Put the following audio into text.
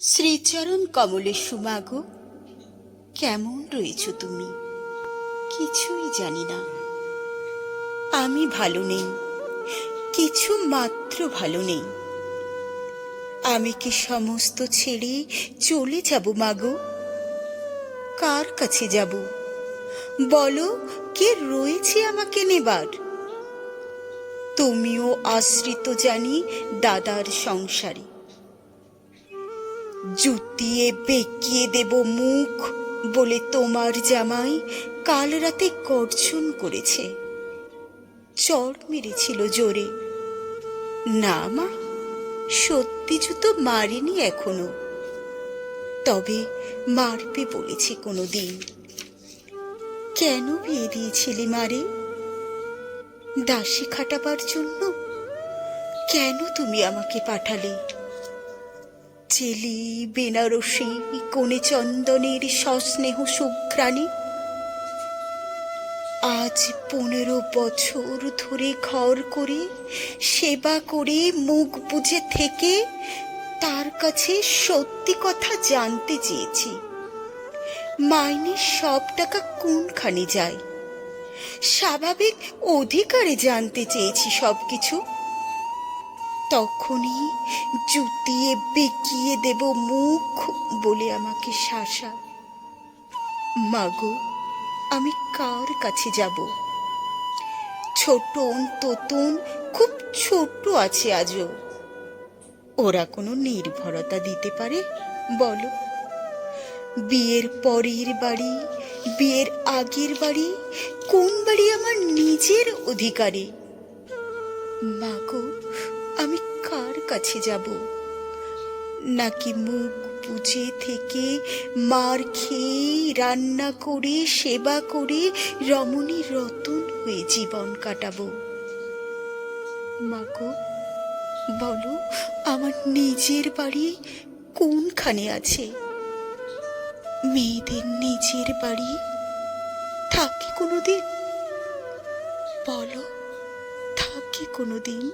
শ্রীচরণ কমলের সুমাগো, কেমন রয়েছ তুমি? কিছুই জানি না। আমি ভালো নেই, কিছু মাত্র ভালো নেই। আমি কি সমস্ত ছেড়ে চলে যাব মাগো? কার কাছে যাব? বলো, কে রয়েছে আমাকে নেবার? তুমিও আশ্রিত জানি দাদার সংসারে। জুতিয়ে বেঁকিয়ে দেব মুখ বলে তোমার জামাই কাল রাতে গর্জন করেছে। চর মেরেছিল জোরে। না মা, সত্যি জুতো মারেনি এখনও। তবে মারবে বলেছে কোনো দিন কেন বিয়ে দিয়েছিলি মারে দাসী খাটাবার জন্য কেন তুমি আমাকে পাঠালে? চেলি বেনারসি কোণে চন্দনের সস্নেহ সুঘ্রাণী। আজ পনেরো বছর ধরে ঘর করে, সেবা করে, মুখ বুঝে থেকে তার কাছে সত্যি কথা জানতে চেয়েছি। মাইনের সব টাকা কোনখানে যায়? স্বাভাবিক অধিকারে জানতে চেয়েছি সবকিছু। তখনই জুতিয়ে বেঁকিয়ে দেব মুখ বলে আমাকে শাসা। মাগো, আমি কার কাছে যাব? ছোটন তোতন খুব ছোট আছে আজও। ওরা কোনো নির্ভরতা দিতে পারে? বলো। বিয়ের পরের বাড়ি, বিয়ের আগের বাড়ি, কোন বাড়ি আমার নিজের অধিকারে? মাগো আমি কার কাছে যাব? নাকি মুখ বুঝে থেকে মার খেয়ে রান্না করে, সেবা করে রমণী রতন হয়ে জীবন কাটাবো? মাগো, বলো, আমার নিজের বাড়ি কোনখানে আছে? মেয়েদের নিজের বাড়ি থাকে কোনোদিন? বলো, থাকে কোনোদিন?